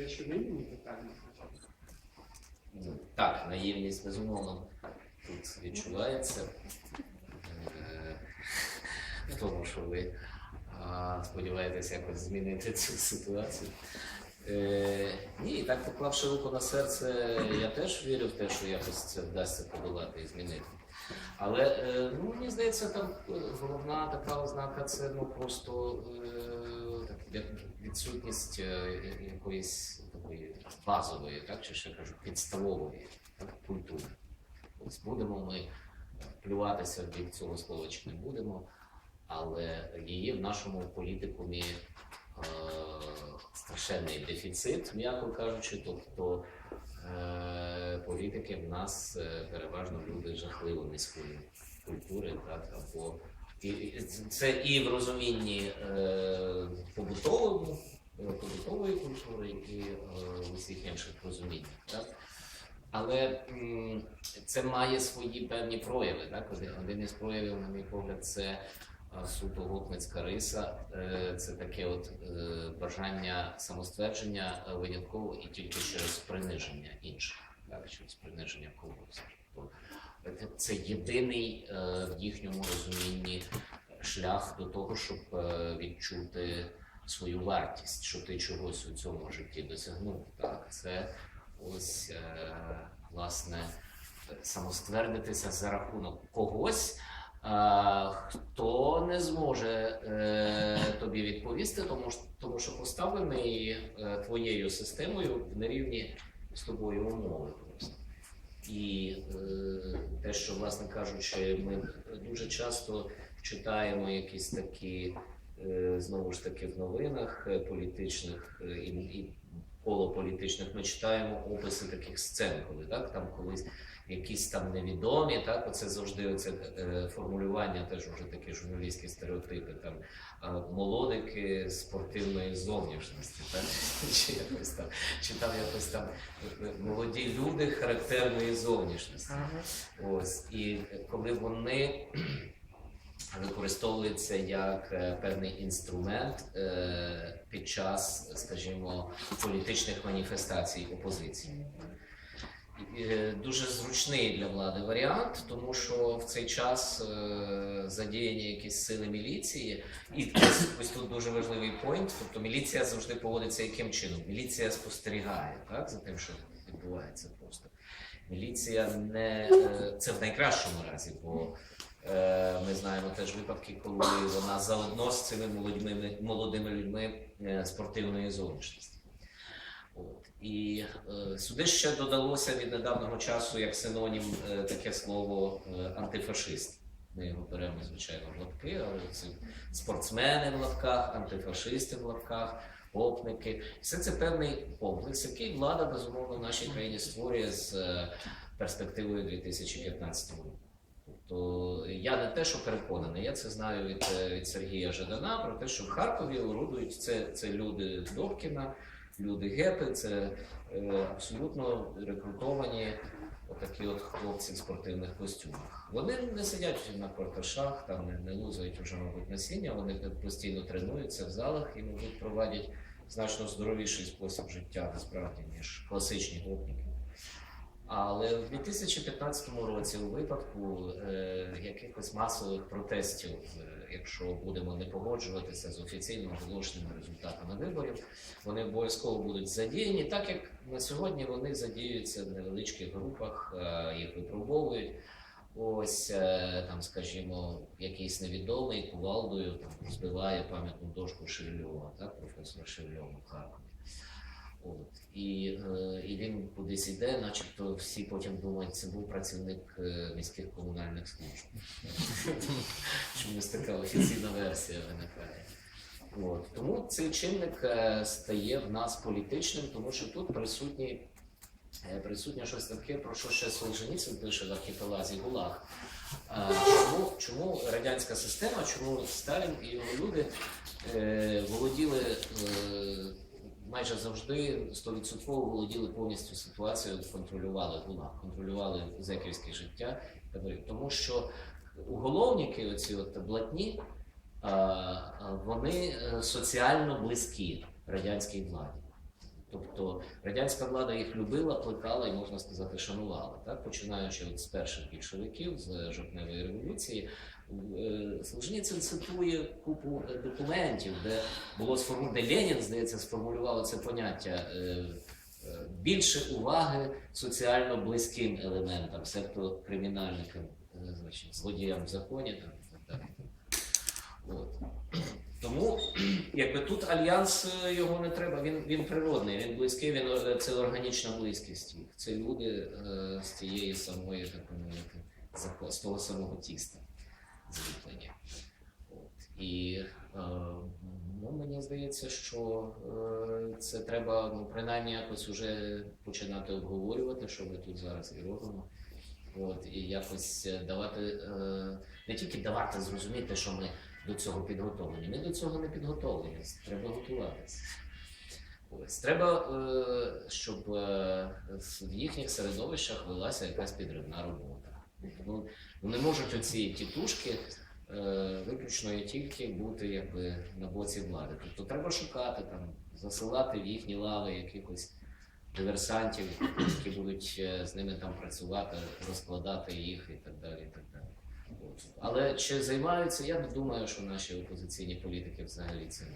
дещо наївні питання. Так, наївність безумовно тут відчувається. Е, В тому, що ви сподіваєтесь якось змінити цю ситуацію. Е, ні, так поклавши руку на серце, я теж вірю в те, що якось це вдасться подолати і змінити. Але е, ну, мені здається, там головна така ознака це ну, просто е, відсутність е, якоїсь такої базової, так, чи ще кажу, підставової так, культури. Ось будемо ми плюватися в бік цього слова чи не будемо, але її в нашому політикумі е, страшенний дефіцит, м'яко кажучи, тобто е, політики в нас е, переважно люди жахливо низької культури, так, або це і в розумінні е, побутовому, е, побутової культури, і е, в усіх інших розуміннях. Так? Але це має свої певні прояви. Так? Один, із проявів, на мій погляд, це суто гопницька риса. Е, Це таке от е, бажання самоствердження е, винятково і тільки через приниження інших, так? через приниження когось. Це єдиний е, в їхньому розумінні шлях до того, щоб е, відчути свою вартість, що ти чогось у цьому житті досягнув. Так, це ось е, власне самоствердитися за рахунок когось, хто не зможе тобі відповісти, тому тому що поставлений твоєю системою в нерівні з тобою умови. просто. І е, те, що, власне кажучи, ми дуже часто читаємо якісь такі, е, знову ж таки, в новинах політичних е, і, і полуполітичних, ми читаємо описи таких сцен, коли так, там колись якісь там невідомі, так, оце завжди оце е, формулювання, теж вже такі журналістські стереотипи, там е, молодики спортивної зовнішності, так, чи якось там, чи там якось там е, молоді люди характерної зовнішності. Ось і коли вони використовуються як е, певний інструмент е, під час, скажімо, політичних маніфестацій опозиції. Е, Дуже зручний для влади варіант, тому що в цей час е, задіяні якісь сили міліції, і ось, тут дуже важливий пойнт. Тобто міліція завжди поводиться яким чином? Міліція спостерігає так, за тим, що відбувається просто. Міліція не е, це в найкращому разі, бо ми знаємо теж випадки, коли вона заодно з цими молодими, молодими людьми спортивної зовнішності. От. І е, сюди ще додалося від недавнього часу як синонім е, таке слово е, антифашист. Ми його беремо, звичайно, в лапки, але це спортсмени в лапках, антифашисти в лапках, опники. Все це певний комплекс, який влада безумовно в нашій країні створює з е, перспективою 2015 року. Тобто я не те, що переконаний, я це знаю від, е, від Сергія Жадана про те, що в Харкові орудують це, це люди Добкіна, люди Гепи, це е, абсолютно рекрутовані отакі от хлопці в спортивних костюмах. Вони не сидять на кварташах, там не, не лузають вже, мабуть, насіння, вони постійно тренуються в залах і, мабуть, проводять значно здоровіший спосіб життя насправді, ніж класичні гопніки. Але в 2015 році, у випадку е, якихось масових протестів, якщо будемо не погоджуватися з офіційно оголошеними результатами виборів, вони обов'язково будуть задіяні, так як на сьогодні вони задіюються в невеличких групах, е, їх випробовують. Ось е, там, скажімо, якийсь невідомий кувалдою там збиває пам'ятну дошку Шевельова, так, професора Шевельова в Харкові. От. І, е, і він кудись іде, начебто всі потім думають, це був працівник е, міських комунальних служб. Чомусь така офіційна версія виникає. От. Тому цей чинник е, стає в нас політичним, тому що тут присутні, присутнє щось таке, про що ще Солженіцин пише в архіпелазі Гулаг. Чому, чому радянська система, чому Сталін і його люди володіли майже завжди 100% володіли повністю ситуацією, контролювали ГУЛАГ, контролювали зеківське життя. Тому що уголовники, оці от блатні, вони е, соціально близькі радянській владі. Тобто радянська влада їх любила, плекала і можна сказати, шанувала. Так, починаючи от з перших більшовиків, з жовтневої революції, Е, Солженіцин цитує купу е, документів, де було сформу... де Ленін, здається, сформулював це поняття. е, Більше уваги соціально близьким елементам, себто кримінальникам, злодіям в законі там, так далі. От. Тому якби тут альянс е, його не треба, він, він природний, він близький, він е, це органічна близькість. їх. Це люди е, з тієї самої, так мовити, з того самого тіста зліплення. От. І е, ну, мені здається, що е, це треба ну, принаймні якось уже починати обговорювати, що ми тут зараз і робимо. От, і якось е, давати, е, не тільки давати зрозуміти, що ми до цього підготовлені. Ми до цього не підготовлені, треба готуватися. Ось треба, е, щоб е, в їхніх середовищах велася якась підривна робота. Ну, не можуть оці тітушки е, виключно і тільки бути якби на боці влади. Тобто треба шукати там, засилати в їхні лави якихось диверсантів, які будуть з ними там працювати, розкладати їх і так далі. І так далі. От. Але чи займаються, я не думаю, що наші опозиційні політики взагалі цим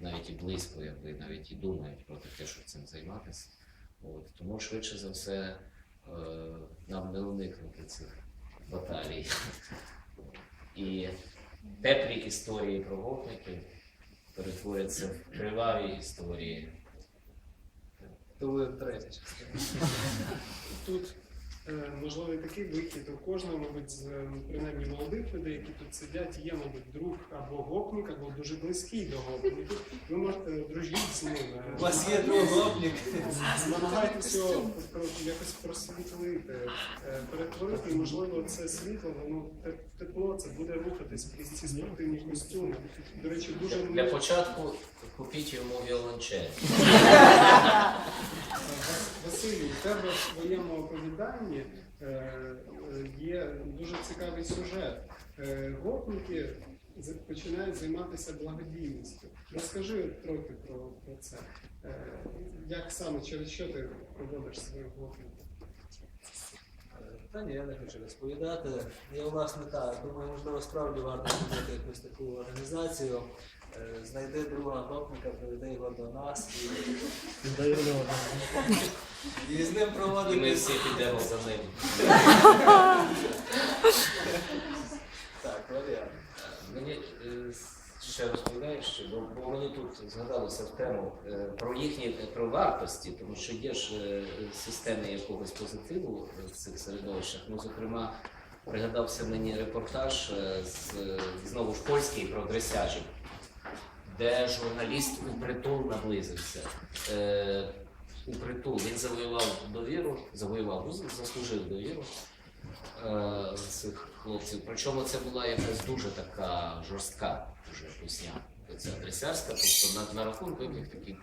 навіть і близько, якби навіть і думають про таке, щоб цим займатися. От. Тому швидше за все е, нам не уникнути цих баталій. І теплі історії про гопників перетворяться в криваві історії. Тут можливо і такий вихід у кожного, мабуть, з е, принаймні молодих людей, які тут сидять, є, мабуть, друг або гопник, або дуже близький до гопників. Ви можете дружити з ними. У вас є другоплік. Намагайтеся якось просвітлити, е, перетворити, можливо, це світло, воно тепло, це буде рухатись крізь ці спортивні костюми. До речі, дуже Для початку купіть йому віолончель. Василю, у тебе в своєму оповіданні е, е, є дуже цікавий сюжет. Е, Гопники починають займатися благодійністю. Розкажи трохи про, про це. Як саме, через що ти проводиш своїх гопників? Та ні, я не хочу розповідати. Я власне так. Думаю, можливо, справді варто зробити якусь таку організацію. Знайди друга гопника, приведи його до нас і, і з ним І ми всі підемо за ним. Так, варіант. Мені е, ще розповідаєш, що бо, бо мені тут згадалося в тему е, про їхні про вартості, тому що є ж е, системи якогось позитиву в цих середовищах. Ну, зокрема, пригадався мені репортаж е, з е, знову ж польський про дресяжів, де журналіст у притул наблизився. Е, у притул він завоював довіру, завоював, ну, заслужив довіру е, цих хлопців. Причому це була якась дуже така жорстка вже пісня. Ця дресярська, тобто на, на рахунку яких такі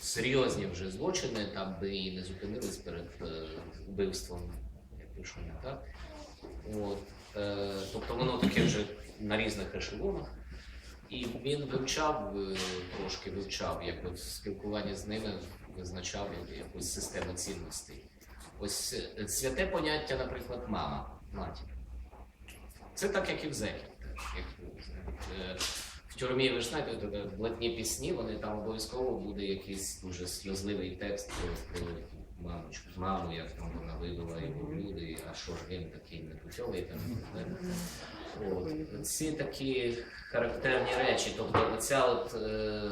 серйозні вже злочини, там би і не зупинились перед е, вбивством, як пишу не так. От, е, тобто воно таке вже на різних ешелонах. І він вивчав е, трошки вивчав, як от в з ними визначав якусь систему цінностей. Ось е, святе поняття, наприклад, мама, матір. Це так, як і в. Як, е, в тюрмі, ви ж знаєте, е, блатні пісні, вони там обов'язково буде якийсь дуже сльозливий текст про, мамочку, маму, як там вона вивела його люди, а що ж він такий непутьовий. Ці такі характерні речі, тобто оця от. Е,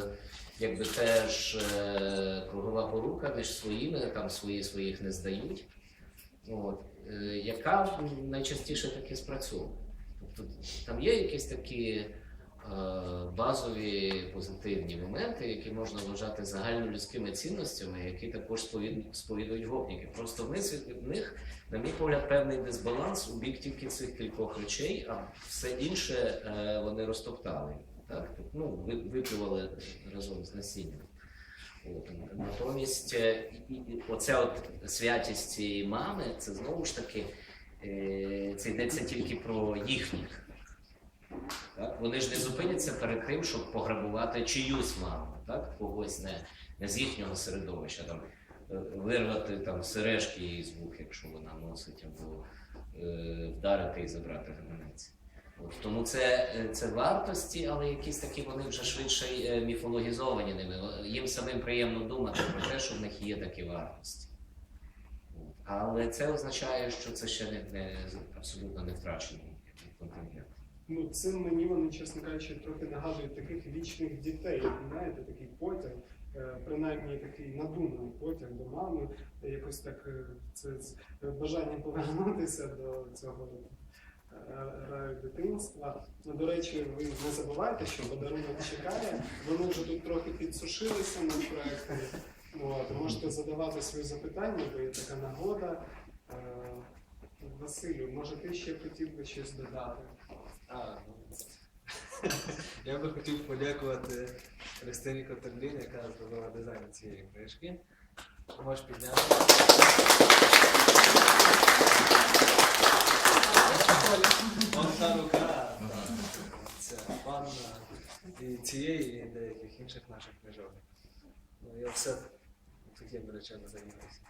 якби теж е, кругова порука між своїми, там свої своїх не здають, от, е, яка найчастіше таки спрацьовує. Тобто там є якісь такі е, базові позитивні моменти, які можна вважати загальнолюдськими цінностями, які також сповід- сповідують гопніки. Просто в них, в них, на мій погляд, певний дисбаланс у бік тільки цих кількох речей, а все інше вони розтоптали. Так? Ну, ви- виплювали разом з насінням. От. Натомість е, і- і- оця от святість цієї мами, це знову ж таки е, це йдеться тільки про їхніх. Так? Вони ж не зупиняться перед тим, щоб пограбувати чиюсь маму, так? когось не, не з їхнього середовища, там е, вирвати там сережки її звук, якщо вона носить, або е, вдарити і забрати гаманець. Тому це, е, це вартості, але якісь такі вони вже швидше е, міфологізовані ними. Їм самим приємно думати про те, що в них є такі вартості. Але це означає, що це ще не, не абсолютно не втрачений контингент. Ну, цим мені вони, чесно кажучи, трохи нагадують таких вічних дітей. Знаєте, такий потяг, е, принаймні такий надуманий потяг до мами, якось так це бажання повернутися до цього раю дитинства. Ну, До речі, ви не забувайте, що подарунок чекає. Вони вже тут трохи підсушилися на проєкті. От, можете задавати свої запитання, бо є така нагода. Е, Василю, може ти ще хотів би щось додати? А, ну. Я би хотів подякувати Христині Котерлін, яка зробила дизайн цієї книжки. Можеш підняти. Та рука, Це панна і цієї, і деяких інших наших книжок. Ну, я все такими речами займаюся.